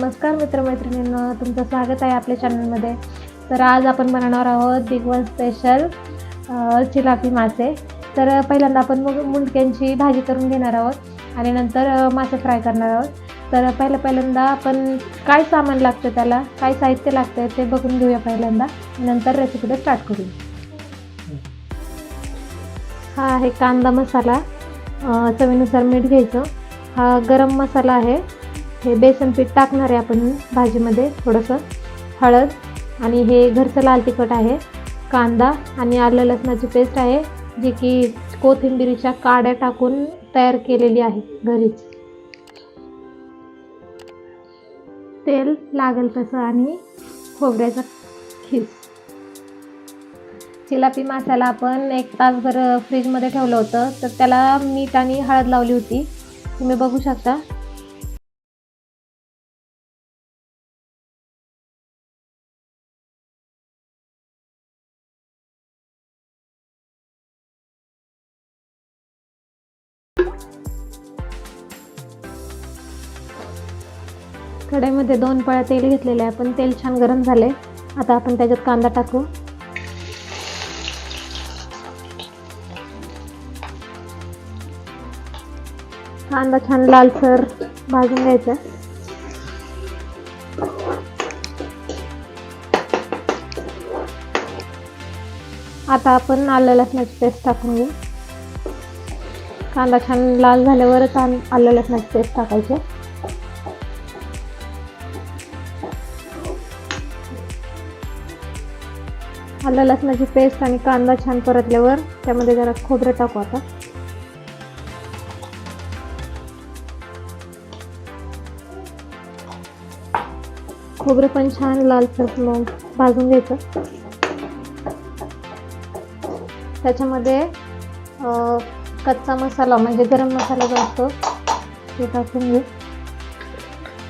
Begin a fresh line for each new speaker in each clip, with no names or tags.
नमस्कार मित्रमैत्रिणींना तुमचं स्वागत आहे आपल्या चॅनलमध्ये तर आज आपण बनवणार आहोत बिग वन स्पेशल चिलापी मासे. तर पहिल्यांदा आपण मग मुंडक्यांची भाजी करून घेणार आहोत आणि नंतर मासे फ्राय करणार आहोत. तर पहिलं पहिल्यांदा आपण काय सामान लागतं त्याला काय साहित्य लागतं ते बघून घेऊया पहिल्यांदा. नंतर रेसिपीला स्टार्ट करूया. हा आहे कांदा मसाला. चवीनुसार मीठ घ्यायचं. हा गरम मसाला आहे. हे बेसन पीठ टाकणार आहे आपण भाजीमध्ये थोडंसं. हळद आणि हे घरचं लाल तिखट आहे. कांदा आणि आलं लसणाची पेस्ट आहे जी की कोथिंबिरीच्या काड्या टाकून तयार केलेली आहे घरीच. तेल लागेल तसं आणि खोबऱ्याचा खीस. चिलापी मासाला आपण एक तासभर फ्रीजमध्ये ठेवलं होतं तर त्याला मीठ आणि हळद लावली होती. तुम्ही बघू शकता. कढईमध्ये दोन पळ्या तेल घेतलेले आहे. पण तेल छान गरम झाले आता आपण त्याच्यात कांदा टाकू. कांदा छान लालसर भाजून घ्यायचा. आता आपण आलं लसणाची पेस्ट टाकून घेऊ. कांदा छान लाल झाल्यावरच आलं लसणाची पेस्ट टाकायची. आलं लसणाची पेस्ट आणि कांदा छान परतल्यावर त्यामध्ये जरा खोबरं टाकू आता. खोबरं पण छान लालसर मग भाजून घ्यायचं. त्याच्यामध्ये कच्चा मसाला म्हणजे गरम मसाला जो असतो ते टाकून घेऊ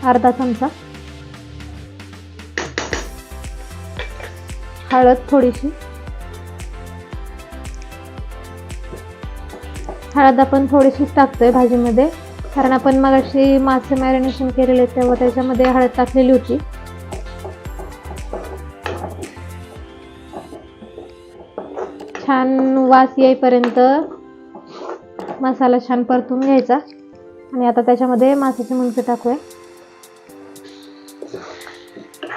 अर्धा चमचा. हळद थोडीशी. हळद आपण थोडीशीच टाकतोय भाजीमध्ये. कारण आपण मगाशी मासे मॅरिनेशन केलेले तेव्हा त्याच्यामध्ये हळद टाकलेली होती. छान वास येईपर्यंत मसाला छान परतून घ्यायचा. आणि आता त्याच्यामध्ये माशाचे मुंडके टाकूया.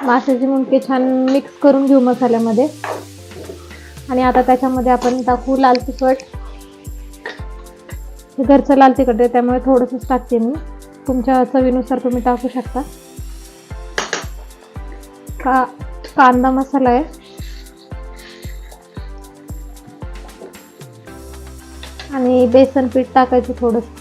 माशाची मुंडके छान मिक्स करून घेऊ मसाल्यामध्ये. आणि आता त्याच्यामध्ये आपण टाकू लाल तिखट. हे घरचं लाल तिखट आहे त्यामुळे थोडंसंच टाकते मी. तुमच्या चवीनुसार तुम्ही टाकू शकता. का कांदा मसाला आहे. आणि बेसन पीठ टाकायचं थोडंसं.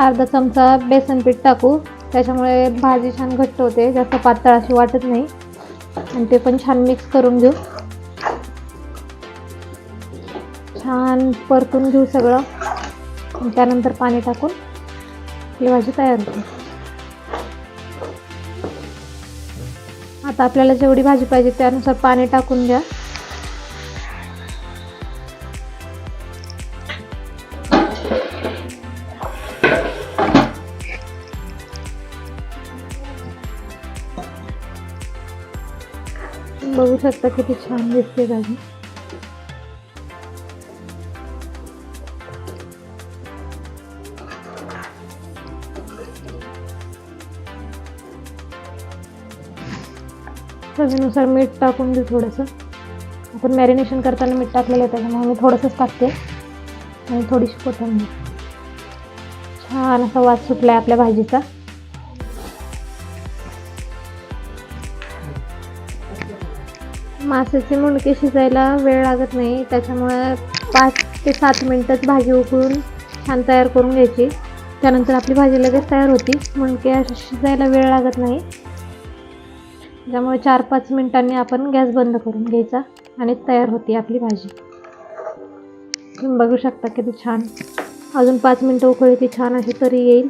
अर्धा चमचा बेसन पीठ टाकू. त्याच्यामुळे भाजी छान घट्ट होते जास्त पातळ अशी वाटत नाही. आणि ते पण छान मिक्स करून घेऊ. छान परतून घेऊ सगळं. त्यानंतर पाणी टाकून आपली भाजी तयार होते. आता आपल्याला जेवढी भाजी पाहिजे त्यानुसार पाणी टाकून द्या बघू शकता किती छान दिसते भाजी चवीनुसार मीठ टाकून देऊ थोडंसं. आपण मॅरिनेशन करताना मीठ टाकलेलं आहे त्याच्यामुळे मी थोडंसंच टाकते. आणि थोडीशी कोथिंबीर. छान असा वास सुटला आहे आपल्या भाजीचा. माशाचे मुंडके शिजायला वेळ लागत नाही. त्याच्यामुळे पाच ते सात मिनटंच भाजी उकळून छान तयार करून घ्यायची. त्यानंतर आपली भाजी लगेच तयार होती. मुंडके शिजायला वेळ लागत नाही. त्यामुळे चार पाच मिनटांनी आपण गॅस बंद करून घ्यायचा आणि तयार होती आपली भाजी. तुम्ही बघू शकता किती छान. अजून पाच मिनटं उकळी ती छान अशी तरी येईल.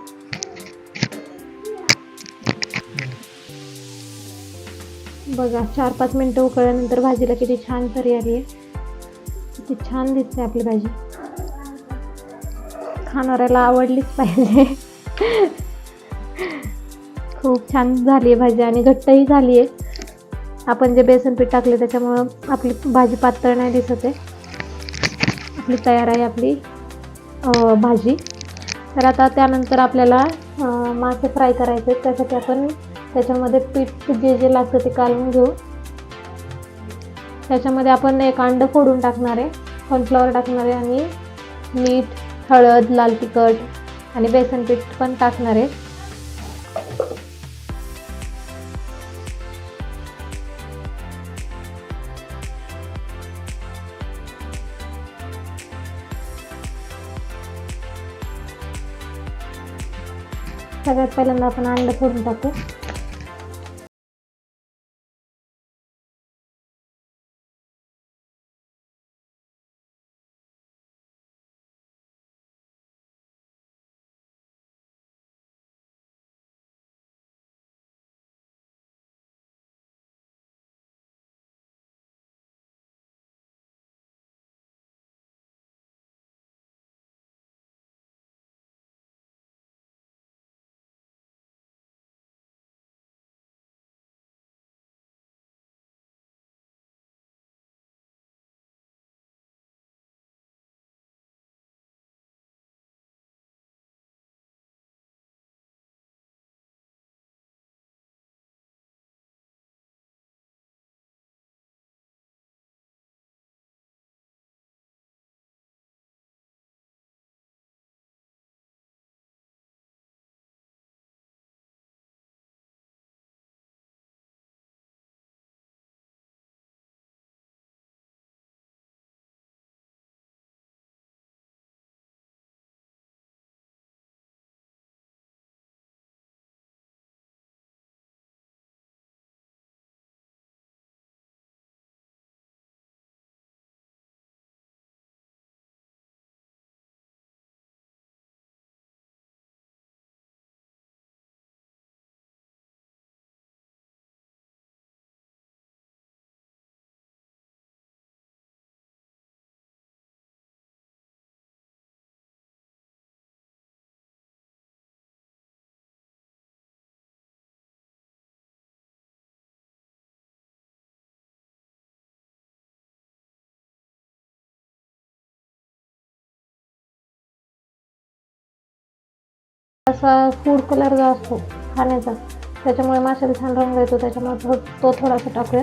बघा चार पाच मिनटं उकळल्यानंतर भाजीला किती छान तरी आली आहे. किती छान दिसते आपली भाजी. खाणाऱ्याला आवडलीच पाहिजे. खूप छान झाली आहे भाजी आणि घट्टही झाली आहे. आपण जे बेसन पीठ टाकले त्याच्यामुळं आपली भाजी पातळ नाही दिसत आहे. आपली तयार आहे आपली भाजी. तर आता त्यानंतर आपल्याला मासे फ्राय करायचे त्यासाठी आपण त्याच्यामध्ये पीठ जे जे लागतं ते काढून घेऊ. त्याच्यामध्ये आपण एक अंडं फोडून टाकणार आहे. कॉर्नफ्लॉवर टाकणार आहे आणि मीठ हळद लाल तिखट आणि बेसन पीठ पण टाकणार आहे. सगळ्यात पहिल्यांदा आपण अंडं फोडून टाकू. असा फूड कलर जो असतो खाण्याचा त्याच्यामुळे माशाला छान रंग येतो त्याच्यामुळे तो थोडासा टाकूया.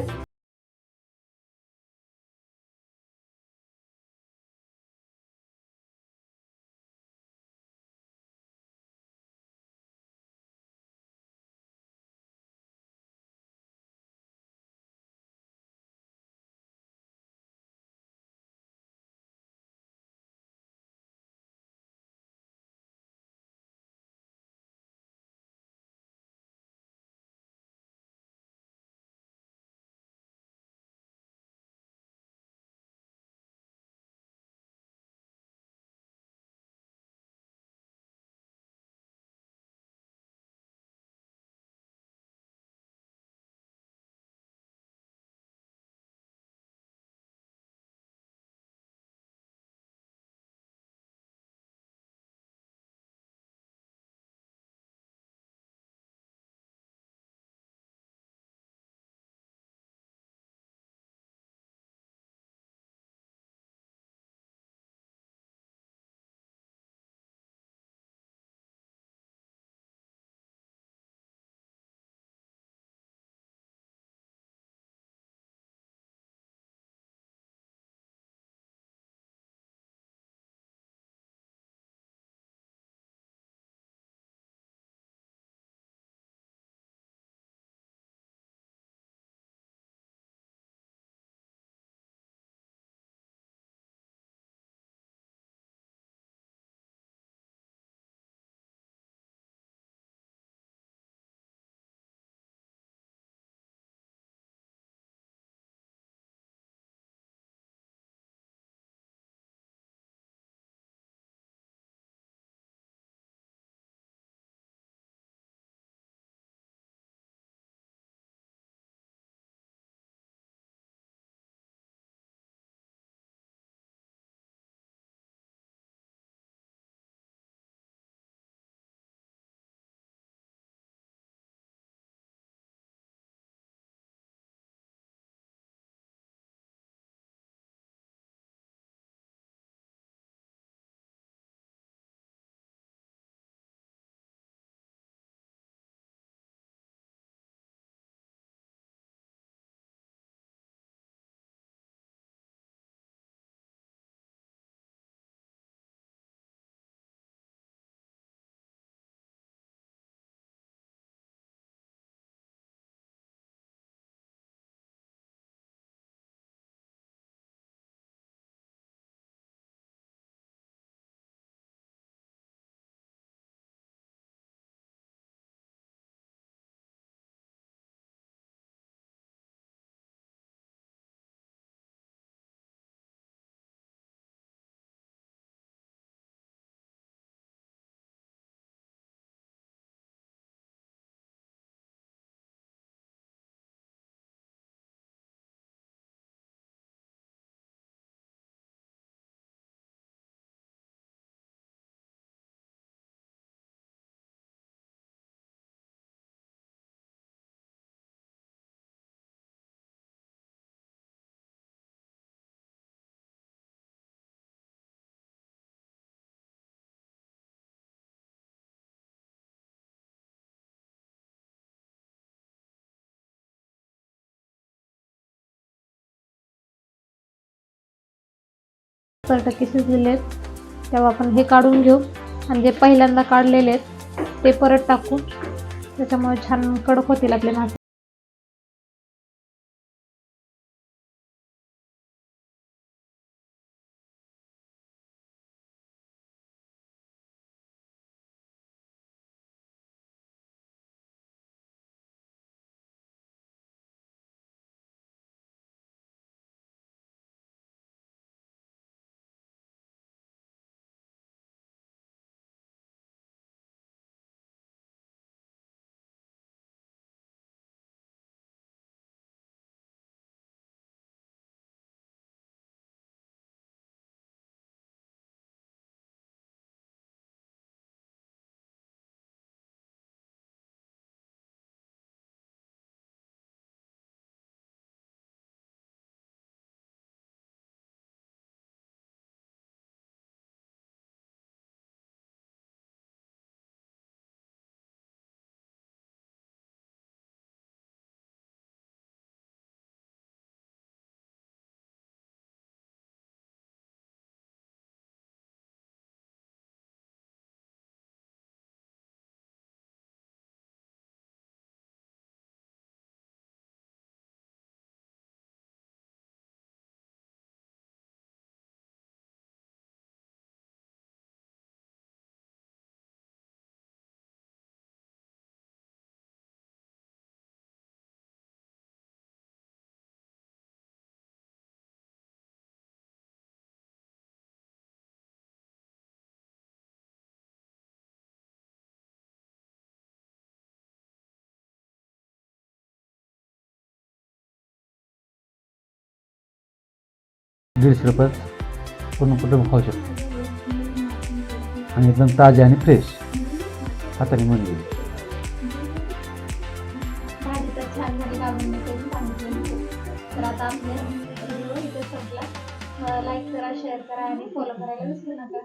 सत्तर टक्के शिजलेले आहेत. तेव्हा आपण हे काढून घेऊ. आणि जे पहिल्यांदा काढलेले आहेत ते परत टाकू. त्याच्यामुळे छान कडक होतील आपले मासे.
दीडशे रुपयात पूर्ण कुटुंब खाऊ शकतो. आणि एकदम ताजे आणि फ्रेश हाताने म्हणजे
तर आता आपल्या व्हिडिओ इथे संपला. लाईक करा शेअर करा आणि फॉलो करायला विसरू नका.